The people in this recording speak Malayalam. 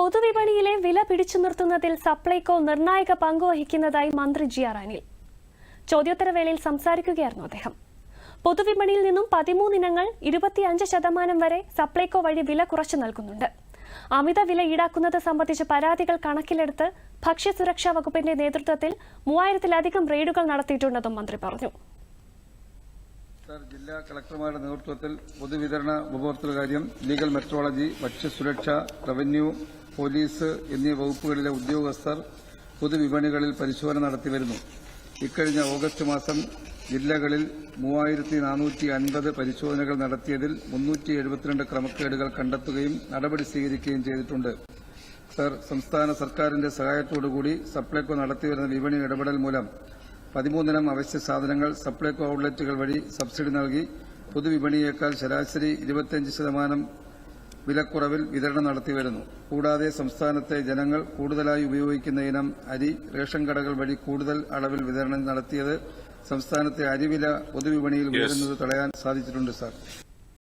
പൊതുവിപണിയിലെ വില പിടിച്ചു നിർത്തുന്നതിൽ സപ്ലൈകോ നിർണായക പങ്കുവഹിക്കുന്നതായി മന്ത്രി ജി ആർ അനിൽ. ചോദ്യോത്തരവേളയിൽ സംസാരിക്കുകയായിരുന്നു അദ്ദേഹം. പൊതുവിപണിയിൽ നിന്നും പതിമൂന്ന് ഇനങ്ങൾ ഇരുപത്തിയഞ്ച് ശതമാനം വരെ സപ്ലൈകോ വഴി വില കുറച്ചു നൽകുന്നുണ്ട്. അമിത വില ഈടാക്കുന്നത് സംബന്ധിച്ച് പരാതികൾ കണക്കിലെടുത്ത് ഭക്ഷ്യസുരക്ഷാ വകുപ്പിന്റെ നേതൃത്വത്തിൽ മൂവായിരത്തിലധികം റെയ്ഡുകൾ നടത്തിയിട്ടുണ്ടെന്നും മന്ത്രി പറഞ്ഞു. ജില്ലാ കളക്ടർമാരുടെ നേതൃത്വത്തിൽ പൊതുവിതരണ ഉപഭോക്തൃകാര്യം ലീഗൽ മെട്രോളജി ഭക്ഷ്യസുരക്ഷ റവന്യൂ പോലീസ് എന്നീ വകുപ്പുകളിലെ ഉദ്യോഗസ്ഥർ പൊതുവിപണികളിൽ പരിശോധന നടത്തിവരുന്നു ഇക്കഴിഞ്ഞ ഓഗസ്റ്റ് മാസം ജില്ലകളിൽ മൂവായിരത്തി നാനൂറ്റി അൻപത് പരിശോധനകൾ നടത്തിയതിൽ മുന്നൂറ്റി എഴുപത്തിരണ്ട് ക്രമക്കേടുകൾ കണ്ടെത്തുകയും നടപടി സ്വീകരിക്കുകയും ചെയ്തിട്ടുണ്ട്. സർ സംസ്ഥാന സർക്കാരിന്റെ സഹായത്തോടുകൂടി സപ്ലൈകോ നടത്തിവരുന്ന വിപണി ഇടപെടൽ മൂലം പതിമൂന്നിനം അവശ്യ സാധനങ്ങൾ സപ്ലൈകോ ഔട്ട്ലെറ്റുകൾ വഴി സബ്സിഡി നൽകി പൊതുവിപണിയേക്കാൾ ശരാശരി ഇരുപത്തിയഞ്ച് ശതമാനം വിലക്കുറവിൽ വിതരണം നടത്തിവരുന്നു കൂടാതെ സംസ്ഥാനത്തെ ജനങ്ങൾ കൂടുതലായി ഉപയോഗിക്കുന്ന ഇനം അരി റേഷൻ കടകൾ വഴി കൂടുതൽ അളവിൽ വിതരണം നടത്തിയത് സംസ്ഥാനത്തെ അരിവില പൊതുവിപണിയിൽ ഉയരുന്നത് തടയാൻ സാധിച്ചിട്ടുണ്ട് സാർ.